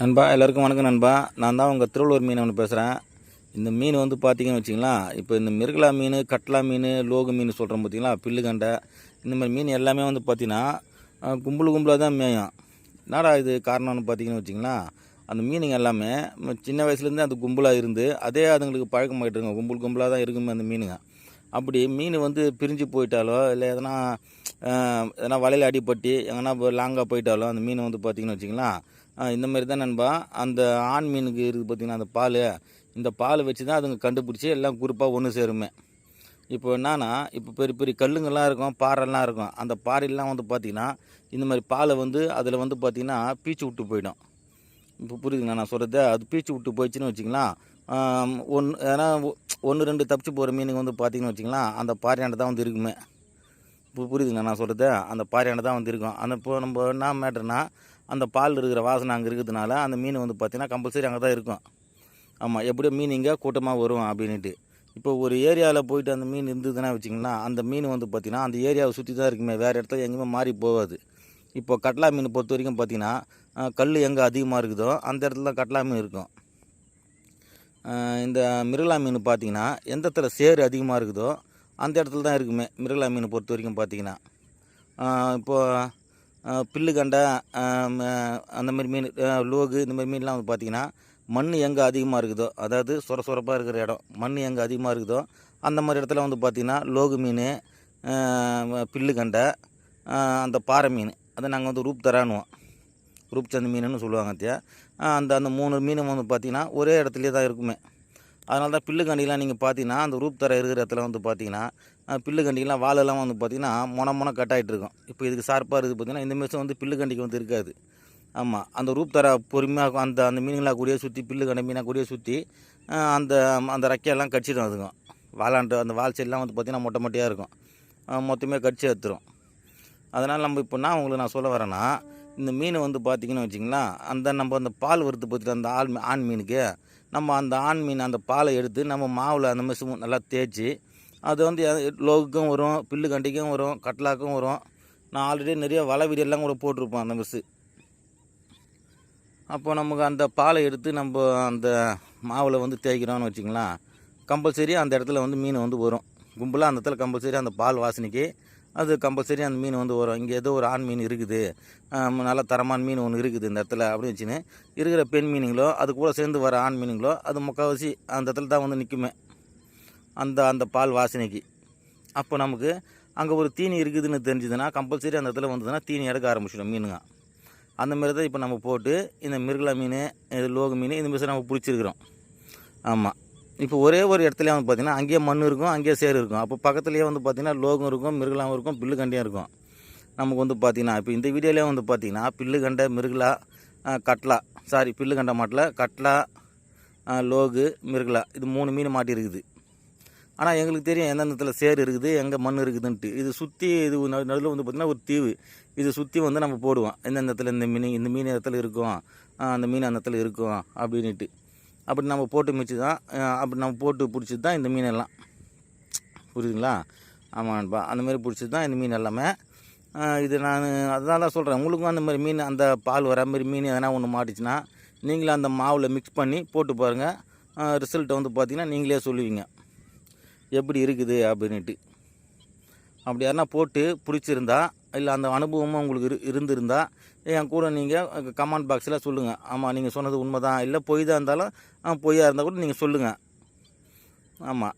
நண்பா எல்லாருக்கும் வணக்கம் நண்பா. நான் தான் உங்கள் திருவள்ளூர் மீனவன் பேசுகிறேன் இந்த மீன் வந்து பார்த்தீங்கன்னு வச்சிங்களா இப்போ இந்த மிருகலா மீன் கட்லா மீன் லோகு மீன் சொல்கிறோம் பார்த்தீங்களா பில்லுகண்டை இந்த மாதிரி மீன் எல்லாமே வந்து பார்த்தீங்கன்னா கும்பல் கும்பலாக தான் மேயும். என்னடா இது காரணம்னு பார்த்தீங்கன்னு வச்சிங்களா அந்த மீனுங்க எல்லாமே சின்ன வயசுலேருந்தே அந்த கும்பலாக இருந்து அதே அதுங்களுக்கு பழக்கமாயிட்டுருங்க கும்பல் கும்பலாக தான் இருக்குமே அந்த மீனுங்க. அப்படி மீன் வந்து பிரிஞ்சு போயிட்டாலோ இல்லை எதனா எதனா வலையில் அடிப்பட்டு எங்கன்னா லாங்காக போயிட்டாலோ அந்த மீன் வந்து பார்த்திங்கன்னு வச்சிங்களா இந்த மாதிரி தான் நண்பா. அந்த ஆண் மீனுக்கு இருக்குது பார்த்தீங்கன்னா அந்த பால். இந்த பால் வச்சு தான் அதுங்க கண்டுபிடிச்சி எல்லாம் குரூப்பாக ஒன்று சேருமே. இப்போ என்னன்னா இப்போ பெரிய பெரிய கல்லுங்கள்லாம் இருக்கும் பாறைலாம் இருக்கும். அந்த பாறையெல்லாம் வந்து பார்த்திங்கன்னா இந்த மாதிரி பாலை வந்து அதில் வந்து பார்த்திங்கன்னா பீச்சு விட்டு போயிடும். இப்போ புரியுதுங்களா நான் சொல்கிறது அது பீச்சு விட்டு போயிடுச்சுன்னு வச்சிங்களேன் ஒன்று ஏன்னா ஒன்று ரெண்டு தப்பிச்சு போகிற மீனுங்க வந்து பார்த்திங்கன்னு வச்சிங்களேன் அந்த பாறையாண்ட தான் வந்து இருக்குமே. இப்போ புரியுதுங்களா நான் சொல்கிறது அந்த பாறையாண்ட தான் வந்து இருக்கும். அந்த இப்போ நம்ம என்ன மேட்டர்னா அந்த பால் இருக்கிற வாசனை அங்கே இருக்கிறதுனால அந்த மீன் வந்து பார்த்திங்கன்னா கம்பல்சரி அங்கே தான் இருக்கும். ஆமாம் எப்படியோ மீன் இங்கே கூட்டமாக வரும் அப்படின்ட்டு இப்போ ஒரு ஏரியாவில் போயிட்டு அந்த மீன் இருந்ததுன்னா வச்சிங்கன்னா அந்த மீன் வந்து பார்த்திங்கன்னா அந்த ஏரியாவை சுற்றி தான் இருக்குமே வேறு இடத்துல எங்கேயுமே மாறி போகாது. இப்போ கட்லா மீன் பொறுத்த வரைக்கும் பார்த்தீங்கன்னா கல் எங்கே அதிகமாக இருக்குதோ அந்த இடத்துல தான் கட்லா மீன் இருக்கும். இந்த மிருகலா மீன் பார்த்தீங்கன்னா எந்த இடத்துல சேறு அதிகமாக இருக்குதோ அந்த இடத்துல தான் இருக்குமே மிருகலா மீன் பொறுத்த வரைக்கும் பார்த்தீங்கன்னா இப்போது பில்லு கண்டை அந்த மாதிரி மீன் லோகு இந்த மாதிரி மீன்லாம் வந்து பார்த்திங்கன்னா மண் எங்கே அதிகமாக இருக்குதோ அதாவது சொர சொரப்பாக இருக்கிற இடம் மண் எங்கே அதிகமாக இருக்குதோ அந்த மாதிரி இடத்துல வந்து பார்த்திங்கன்னா லோகு மீன் பில்லு கண்டை அந்த பாறை மீன் அதை நாங்கள் வந்து ரூப் தரானுவோம் ரூப்சந்த் மீனுன்னு சொல்லுவாங்க அத்தியா. அந்த அந்த மூணு மீனும் வந்து பார்த்திங்கன்னா ஒரே இடத்துலையே தான் இருக்குமே. அதனால தான் பில்லு கண்டிலாம் நீங்கள் பார்த்தீங்கன்னா அந்த ரூப் தர இருக்கிற இடத்துல வந்து பார்த்தீங்கன்னா பில்லு கண்டிக்கெலாம் எல்லாம் வந்து பார்த்தீங்கன்னா மொன மொன கட் ஆகிட்டு இருக்கும். இப்போ இதுக்கு சார்பாக இருக்குது பார்த்தீங்கன்னா இந்த மிஷம் வந்து பில்லு கண்டிக்கு வந்து இருக்காது. ஆமாம் அந்த ரூப் தர பொறுமையாக அந்த அந்த மீனுங்களா கூடிய சுற்றி பில்லு கண்ட மீனாக கூடிய சுற்றி அந்த அந்த ரெக்கையெல்லாம் கடிச்சிடும் அதுங்க. வாலாண்டு அந்த வால் சைடெலாம் வந்து பார்த்திங்கன்னா மொட்டை மொட்டையாக இருக்கும். மொத்தமே கடிச்சு எடுத்துரும். அதனால் நம்ம இப்போ நான் உங்களுக்கு நான் சொல்ல வரேன்னா இந்த மீன் வந்து பார்த்தீங்கன்னு வச்சிங்களா அந்த நம்ம அந்த பால் வறுத்து பார்த்துட்டு அந்த ஆள் ஆண் மீனுக்கு நம்ம அந்த ஆண் மீன் அந்த பாலை எடுத்து நம்ம மாவில் அந்த மிஷமும் நல்லா தேய்ச்சி அது வந்து லோகுக்கும் வரும் பில்லு கண்டிக்கும் வரும் கட்லாக்கும் வரும். நான் ஆல்ரெடி நிறைய வலை வீடியோலாம் கூட போட்டிருப்பேன் அந்த மிஸ்ஸு. அப்போ நமக்கு அந்த பாலை எடுத்து நம்ம அந்த மாவில் வந்து தேய்க்கிறோம்னு வச்சிங்களேன் கம்பல்சரி அந்த இடத்துல வந்து மீன் வந்து வரும். கும்பலாக அந்த இடத்துல கம்பல்சரி அந்த பால் வாசனைக்கு அது கம்பல்சரி அந்த மீன் வந்து வரும். இங்கே ஏதோ ஒரு ஆண் மீன் இருக்குது நல்ல தரமான மீன் ஒன்று இருக்குது இந்த இடத்துல அப்படின்னு வச்சுன்னு இருக்கிற பெண் மீனுங்களோ அது கூட சேர்ந்து வர ஆண் மீனுங்களோ அது முக்கால்வாசி அந்த இடத்துல தான் வந்து நிற்குமே அந்த அந்த பால் வாசனைக்கு. அப்போ நமக்கு அங்கே ஒரு தீனி இருக்குதுன்னு தெரிஞ்சுதுன்னா கம்பல்சரி அந்த இடத்துல வந்ததுன்னா தீனி எடுக்க ஆரம்பிச்சிடும் மீனுங்க. அந்த மாதிரி தான் இப்போ நம்ம போட்டு இந்த மிருகலா மீன் இது லோகு மீன் இந்த மாதிரி நம்ம பிடிச்சிருக்கிறோம். ஆமாம் இப்போ ஒரே ஒரு இடத்துல வந்து பார்த்திங்கன்னா அங்கேயே மண் இருக்கும் அங்கேயே சேர் இருக்கும். அப்போ பக்கத்துலேயே வந்து பார்த்திங்கன்னா லோகம் இருக்கும் மிருகலாவும் இருக்கும் பில்லு கண்டியும் இருக்கும். நமக்கு வந்து பார்த்திங்கன்னா இப்போ இந்த வீடியோலேயே வந்து பார்த்திங்கன்னா பில்லு கண்டை மிருகலா கட்லா சாரி பில்லு கண்டை மாட்டில் கட்லா லோகு மிருகலா இது மூணு மீன் மாட்டி இருக்குது ஆனால் எங்களுக்கு தெரியும் எந்தெந்த இடத்துல சேர் இருக்குது எங்கே மண் இருக்குதுன்ட்டு. இது சுற்றி இது நடுவில் வந்து பார்த்திங்கன்னா ஒரு தீவு. இது சுற்றி வந்து நம்ம போடுவோம். எந்தெந்த இடத்துல இந்த மீன் இந்த மீன் இடத்துல இருக்கும் அந்த மீன் அந்த இடத்துல இருக்கும் அப்படின்ட்டு அப்படி நம்ம போட்டு மிச்சு தான் அப்படி நம்ம போட்டு பிடிச்சது தான் இந்த மீன் எல்லாம். புரியுதுங்களா? ஆமாப்பா அந்த மாதிரி பிடிச்சது தான் இந்த மீன் எல்லாமே இது நான் அதனால தான் சொல்கிறேன் உங்களுக்கும் அந்த மாதிரி மீன் அந்த பால் வர மாதிரி மீன் எதனா ஒன்று மாட்டுச்சுன்னா நீங்களும் அந்த மாவில் மிக்ஸ் பண்ணி போட்டு பாருங்கள் ரிசல்ட்டை வந்து பார்த்தீங்கன்னா நீங்களே சொல்லுவீங்க. எப்படி இருக்குது அப்படின்ட்டு அப்படி யாருன்னா போட்டு பிடிச்சிருந்தா இல்லை அந்த அனுபவமும் உங்களுக்கு இரு இருந்திருந்தால் என் கூட நீங்கள் கமெண்ட் பாக்ஸில் சொல்லுங்கள் ஆமாம் நீங்கள் சொன்னது உண்மை தான் இல்லை பொய் தான் இருந்தாலும் பொய்யாக இருந்தால் கூட நீங்கள் சொல்லுங்கள் ஆமாம்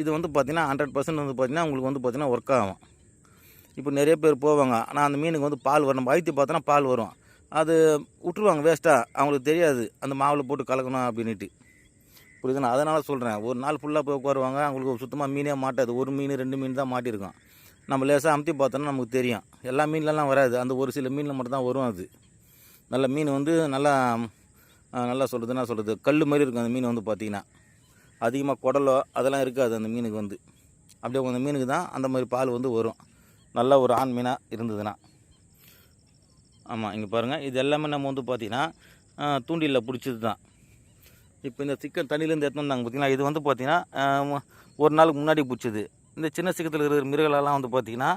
இது வந்து பார்த்திங்கன்னா ஹண்ட்ரட் பர்சன்ட் வந்து பார்த்திங்கன்னா உங்களுக்கு வந்து பார்த்திங்கன்னா ஒர்க் ஆகும். இப்போ நிறைய பேர் போவாங்க. ஆனால் அந்த மீனுக்கு வந்து பால் வரும். நம்ம வயிற்று பார்த்தோன்னா பால் வரும். அது விட்டுருவாங்க வேஸ்ட்டாக அவங்களுக்கு தெரியாது. அந்த மாவில் போட்டு கலக்கணும் அப்படின்ட்டு புரியுதுண்ணா அதனால் சொல்கிறேன் ஒரு நாள் ஃபுல்லாக போய் உட்காருவாங்க அவங்களுக்கு சுத்தமாக மீனே மாட்டாது. ஒரு மீன் ரெண்டு மீன் தான் மாட்டியிருக்கும் நம்ம லேசாக அமுத்தி பார்த்தோன்னா நமக்கு தெரியும். எல்லா மீன்லலாம் வராது. அந்த ஒரு சில மீனில் மட்டும்தான் வரும் அது. நல்ல மீன் வந்து நல்லா நல்லா சொல்கிறதுனா சொல்கிறது கல் மாதிரி இருக்கும் அந்த மீன் வந்து பார்த்திங்கன்னா. அதிகமாக குடலோ அதெல்லாம் இருக்காது அந்த மீனுக்கு வந்து. அப்படியே அந்த மீனுக்கு தான் அந்த மாதிரி பால் வந்து வரும். நல்ல ஒரு ஆண் மீனாக இருந்ததுன்னா. ஆமாம் இங்கே பாருங்கள் இது எல்லாமே நம்ம வந்து பார்த்திங்கன்னா தூண்டிலில் பிடிச்சது தான் இப்போ இந்த சிக்கன் தண்ணியிலேருந்து எடுத்துனாங்க வந்தாங்க இது வந்து பார்த்திங்கன்னா ஒரு நாளுக்கு முன்னாடி பிடிச்சது. இந்த சின்ன சிக்கத்தில் இருக்கிற மிருகலெல்லாம் வந்து பார்த்திங்கன்னா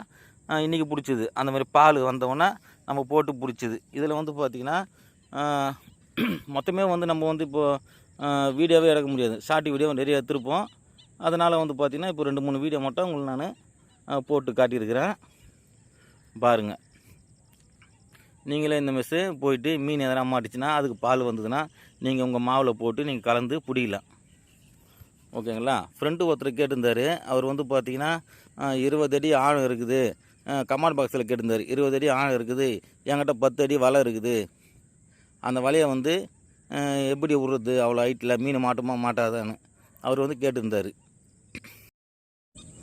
இன்றைக்கி பிடிச்சது. அந்த மாதிரி பால் வந்தவொடனே நம்ம போட்டு பிடிச்சது. இதில் வந்து பார்த்திங்கன்னா மொத்தமே வந்து நம்ம வந்து இப்போது வீடியோவே எடுக்க முடியாது. ஷார்ட் வீடியோ நிறைய எடுத்திருப்போம். அதனால் வந்து பார்த்திங்கன்னா இப்போ ரெண்டு மூணு வீடியோ மட்டும் உங்களுக்கு நான் போட்டு காட்டியிருக்கிறேன். பாருங்கள் நீங்களே இந்த மெஸ்ஸு போயிட்டு மீன் எதனா மாட்டுச்சுன்னா அதுக்கு பால் வந்ததுன்னா நீங்கள் உங்கள் மாவில் போட்டு நீங்கள் கலந்து பிடிக்கலாம் ஓகேங்களா? ஃப்ரெண்டு ஒருத்தர் கேட்டிருந்தார். அவர் வந்து பார்த்தீங்கன்னா இருபது அடி ஆழம் இருக்குது. கமாண்ட் பாக்ஸில் கேட்டிருந்தார். இருபது அடி ஆழம் இருக்குது. என்கிட்ட பத்து அடி வலை இருக்குது. அந்த வலையை வந்து எப்படி விடுறது அவ்வளோ ஹைட்டில் மீன் மாட்டுமா மாட்டாதான்னு அவர் வந்து கேட்டிருந்தார்.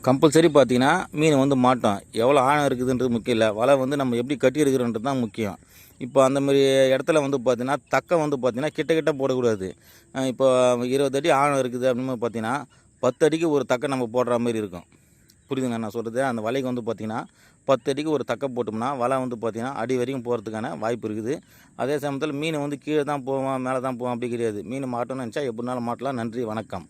கம்பல்சரி பார்த்தீங்கன்னா மீன் வந்து மாட்டோம். எவ்வளோ ஆழம் இருக்குதுன்றது முக்கியம் இல்லை. வலை வந்து நம்ம எப்படி கட்டி தான் முக்கியம். இப்போ அந்த மாதிரி இடத்துல வந்து பார்த்தீங்கன்னா தக்கை வந்து பார்த்திங்கன்னா கிட்ட கிட்ட போடக்கூடாது. இப்போ இருபது அடி ஆழம் இருக்குது அப்படின்னு பார்த்தீங்கன்னா பத்து அடிக்கு ஒரு தக்கை நம்ம போடுற மாதிரி இருக்கும். புரியுதுங்க நான் சொல்கிறது அந்த வலைக்கு வந்து பார்த்திங்கன்னா பத்து அடிக்கு ஒரு தக்கை போட்டோம்னா வலை வந்து பார்த்தீங்கன்னா அடி வரைக்கும் போகிறதுக்கான வாய்ப்பு இருக்குது. அதே சமயத்தில் மீன் வந்து கீழே தான் போவோம் மேலே தான் போவோம் அப்படி கிடையாது. மீன் மாட்டோம்னு நினச்சா எப்படினாலும் மாட்டலாம். நன்றி வணக்கம்.